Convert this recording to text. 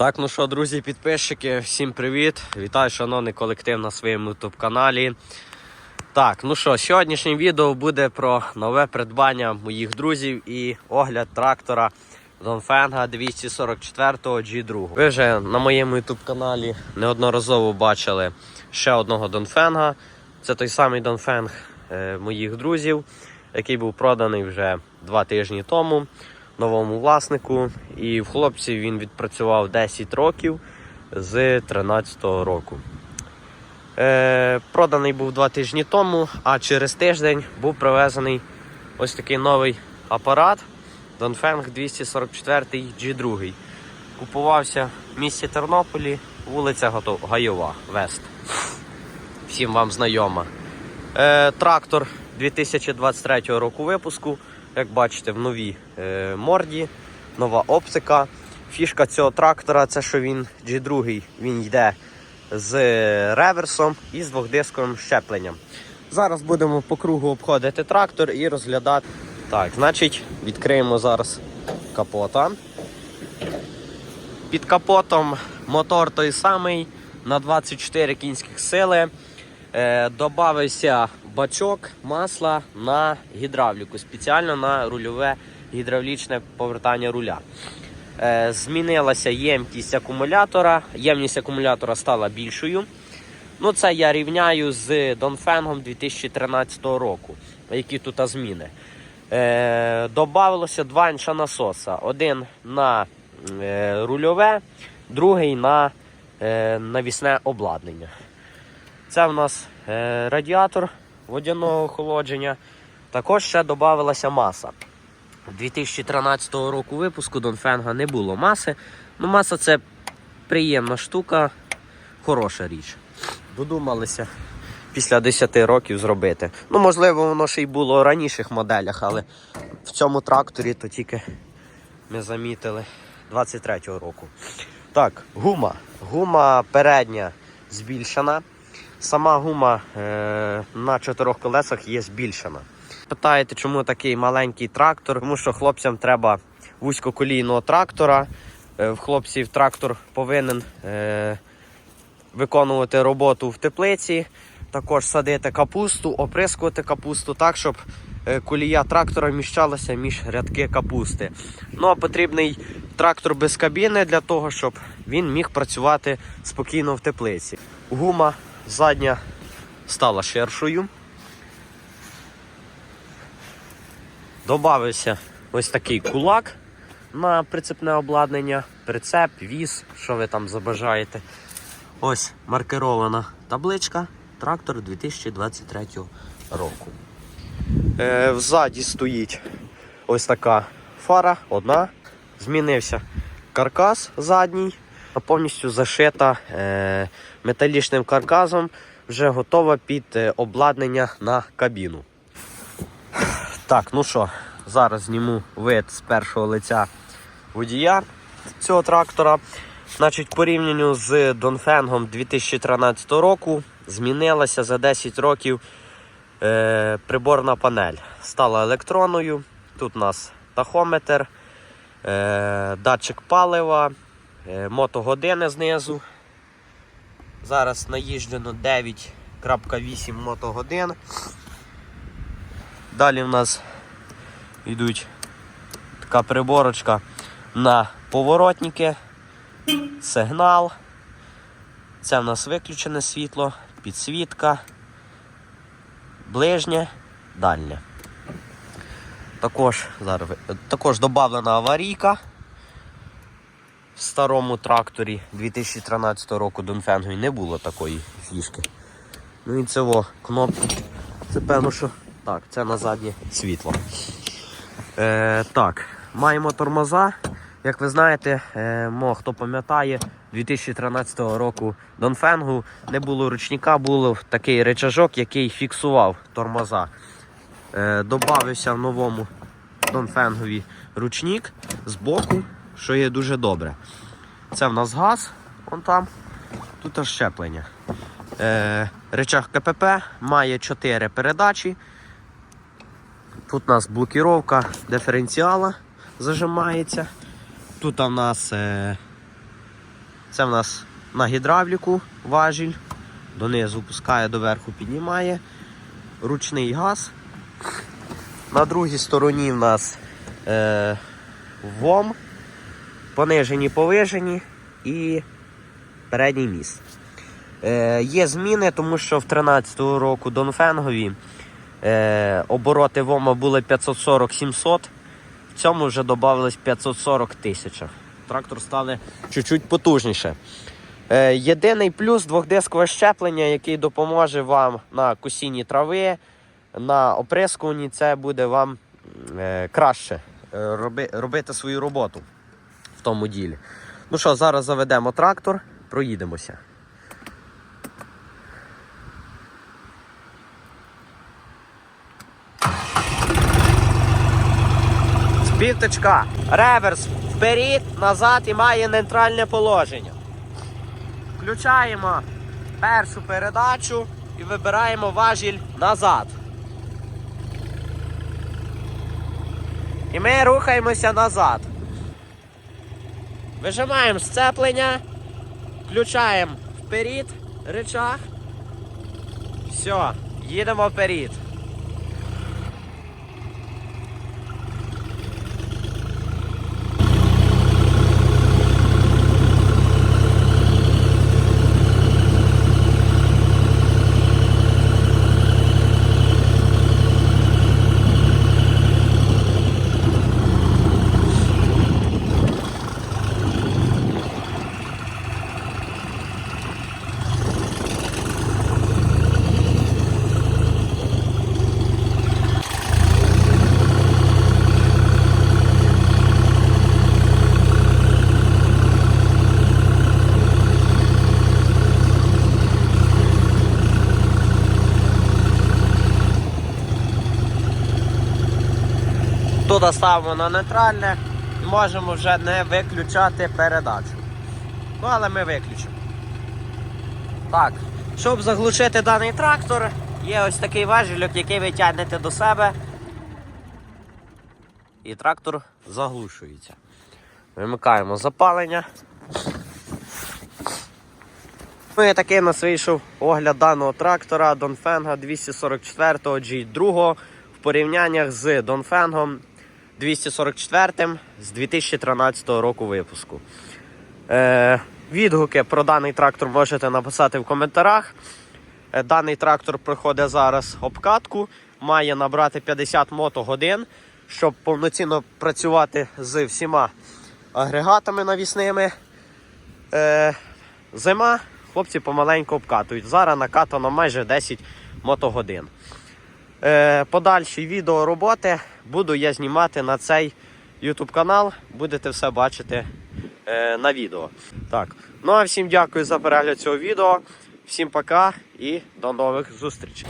Так, ну що, друзі, підписчики, всім привіт! Вітаю, шановний колектив на своєму youtube каналі. Так, ну що, сьогоднішнє відео буде про нове придбання моїх друзів і огляд трактора Донфенга 244 G2. Ви вже на моєму youtube каналі неодноразово бачили ще одного Донфенга. Це той самий Донфенг моїх друзів, який був проданий вже два тижні тому новому власнику. І в хлопців він відпрацював 10 років з 13 року. Е, проданий був два тижні тому, а через тиждень був привезений ось такий новий апарат Dongfeng 244 G2. Купувався в місті Тернополі, вулиця Гайова, Вест. Всім вам знайома. Е, трактор 2023 року випуску. Як бачите, в новій е, морді, нова оптика. Фішка цього трактора це що він G2, він йде з реверсом і з двохдисковим щепленням. Зараз будемо по кругу обходити трактор і розглядати. Так, значить, відкриємо зараз капота. Під капотом мотор той самий на 24 кінських сили. Е, добавився бачок масла на гідравліку, спеціально на рульове гідравлічне повертання руля. Е, змінилася ємкість акумулятора. Ємність акумулятора стала більшою. Ну, це я рівняю з Донфенгом 2013 року, які тут зміни. Е, добавилося два інша насоса. Один на е, рульове, другий на е, навісне обладнання. Це в нас е, радіатор водяного охолодження. Також ще додавалася маса. 2013 року випуску Донфенга не було маси. Ну, маса це приємна штука, хороша річ. Додумалися після 10 років зробити. Ну, можливо, воно ще й було в раніших моделях, але в цьому тракторі то тільки ми замітили 23-го року. Так, гума. Гума передня збільшена. Сама гума е, на чотирьох колесах є збільшена. Питаєте, чому такий маленький трактор? Тому що хлопцям треба вузькоколійного трактора. Е, в хлопців трактор повинен е, виконувати роботу в теплиці, також садити капусту, оприскувати капусту так, щоб е, колія трактора вміщалася між рядки капусти. Ну а потрібний трактор без кабіни для того, щоб він міг працювати спокійно в теплиці. Гума задня стала ширшою. Добавився ось такий кулак на прицепне обладнання, прицеп, віз, що ви там забажаєте. Ось маркерована табличка. Трактор 2023 року. Е, взаді стоїть ось така фара, одна. Змінився каркас задній, повністю зашита е, металічним каркасом, вже готова під е, обладнання на кабіну. Так, ну що, зараз зніму вид з першого лиця водія цього трактора. Значить, порівнянню з Донфенгом 2013 року змінилася за 10 років е, приборна панель. Стала електронною. Тут у нас тахометр, е, датчик палива, мотогодини знизу. Зараз наїжджено 9.8 мотогодин. Далі в нас йдуть така приборочка на поворотники, сигнал. Це в нас виключене світло, підсвітка, ближнє, дальнє. Також зараз також додана аварійка в старому тракторі 2013 року Донфенгу не було такої фішки. Ну і це во, кнопки. Це певно, що так, це на заднє світло. Е, так, маємо тормоза. Як ви знаєте, е, мо, хто пам'ятає, 2013 року Донфенгу не було ручника, був такий речажок, який фіксував тормоза. Е, добавився в новому Донфенгові ручник з боку, що є дуже добре. Це в нас газ, вон там, тут аж щеплення. Е, речах КПП має 4 передачі. Тут у нас блокіровка диференціала зажимається. Тут у нас е, Це в нас на гідравліку важіль. Донизу пускає, доверху піднімає. Ручний газ. На другій стороні в нас е, ВОМ, понижені, повижені і передній міст. Е, є зміни, тому що в 13 року Донфенгові е, обороти ВОМа були 540-700. В цьому вже додавалось 540 тисяч. Трактор стане чуть-чуть потужніше. Е, єдиний плюс двохдискове щеплення, який допоможе вам на косінні трави, на оприскуванні, це буде вам е, краще е, роби, робити свою роботу в тому ділі. Ну що, зараз заведемо трактор, проїдемося. Співточка, реверс вперед, назад і має нейтральне положення. Включаємо першу передачу і вибираємо важіль назад. І ми рухаємося назад. Вижимаємо сцеплення, включаємо вперед речах. Все, їдемо вперед. Туди ставимо на нейтральне можемо вже не виключати передачу. Ну, але ми виключимо. Так, щоб заглушити даний трактор, є ось такий важіль, який ви тягнете до себе. І трактор заглушується. Вимикаємо запалення. Ну і такий нас вийшов огляд даного трактора Донфенга 244 G2 в порівняннях з Донфенгом 244 з 2013 року випуску. Е, відгуки про даний трактор можете написати в коментарях. Е, Даний трактор проходить зараз обкатку, має набрати 50 мотогодин, щоб повноцінно працювати з всіма агрегатами навісними. Е, зима, хлопці помаленьку обкатують. Зараз накатано майже 10 мотогодин. Е, подальші відео роботи буду я знімати на цей YouTube канал. Будете все бачити е, на відео. Так. Ну а всім дякую за перегляд цього відео. Всім пока і до нових зустрічей.